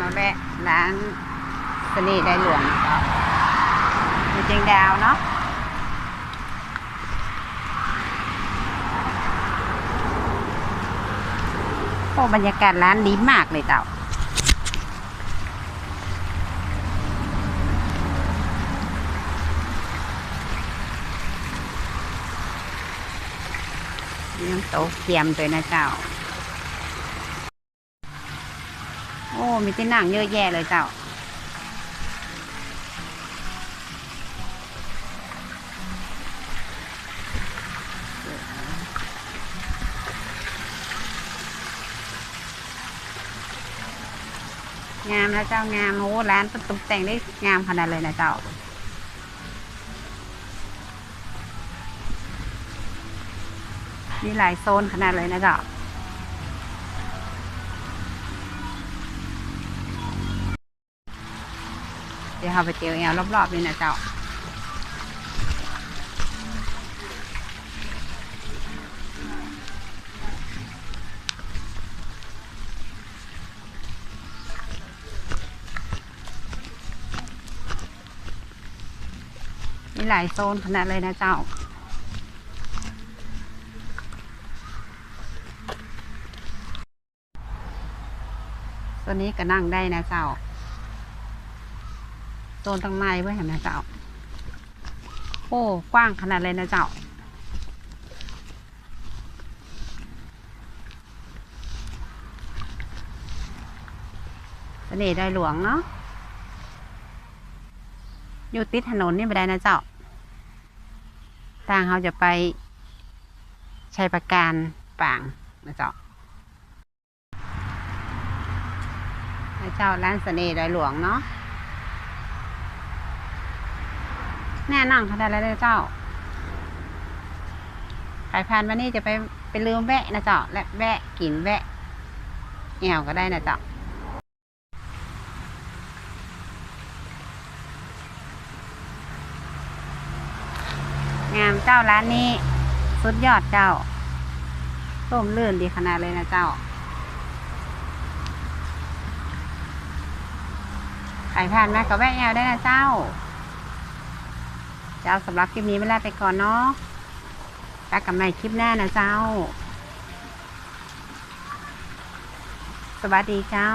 มาแวะร้านสนีได้หลวงนะครับมีเจียงดาวเนาะโอ้บรรยากาศร้านดีมากเลยเจ้ามีน้ำโตเทียมด้วยนะเจ้า โอ้ มีที่นั่งเยอะแยะเลยเจ้า งามนะเจ้างามโอ้ร้านตกแต่งได้งามขนาดเลยนะเจ้ามีหลายโซนขนาดเลยนะเจ้า ดี๋ยวเราไปเจอแอลรอบๆนี่นะเจ้ามีหลายโซนขนาดเลยนะเจ้า ตัวนี้ก็นั่งได้นะเจ้า โซนตรงในไว้เห็นไหมเจ้า โอ้กว้างขนาดเลยนะเจ้า เสน่ห์ดอยหลวงเนาะ อยู่ติดถนนนี่ไม่ได้นะเจ้าทางเขาจะไปชัยประการป่างนะเจ้าพระเจ้าร้านเสน่ห์ดอยหลวงเนาะ แน่นั่งเขาได้แล้วเจ้าขายพานวันนี้จะไปไปลืมแวะนะเจ้า และแวะกินแวะแอวก็ได้นะเจ้างามเจ้าร้านนี้ สุดยอดเจ้าร่มรื่นดีขนาดเลยนะเจ้าขายผ่านมากับแวะแอลได้นะเจ้า เจ้าสำหรับคลิปนี้ไม่ลาไปก่อนเนาะแล้วกับใหม่คลิปหน้านะเจ้า สวัสดีเจ้า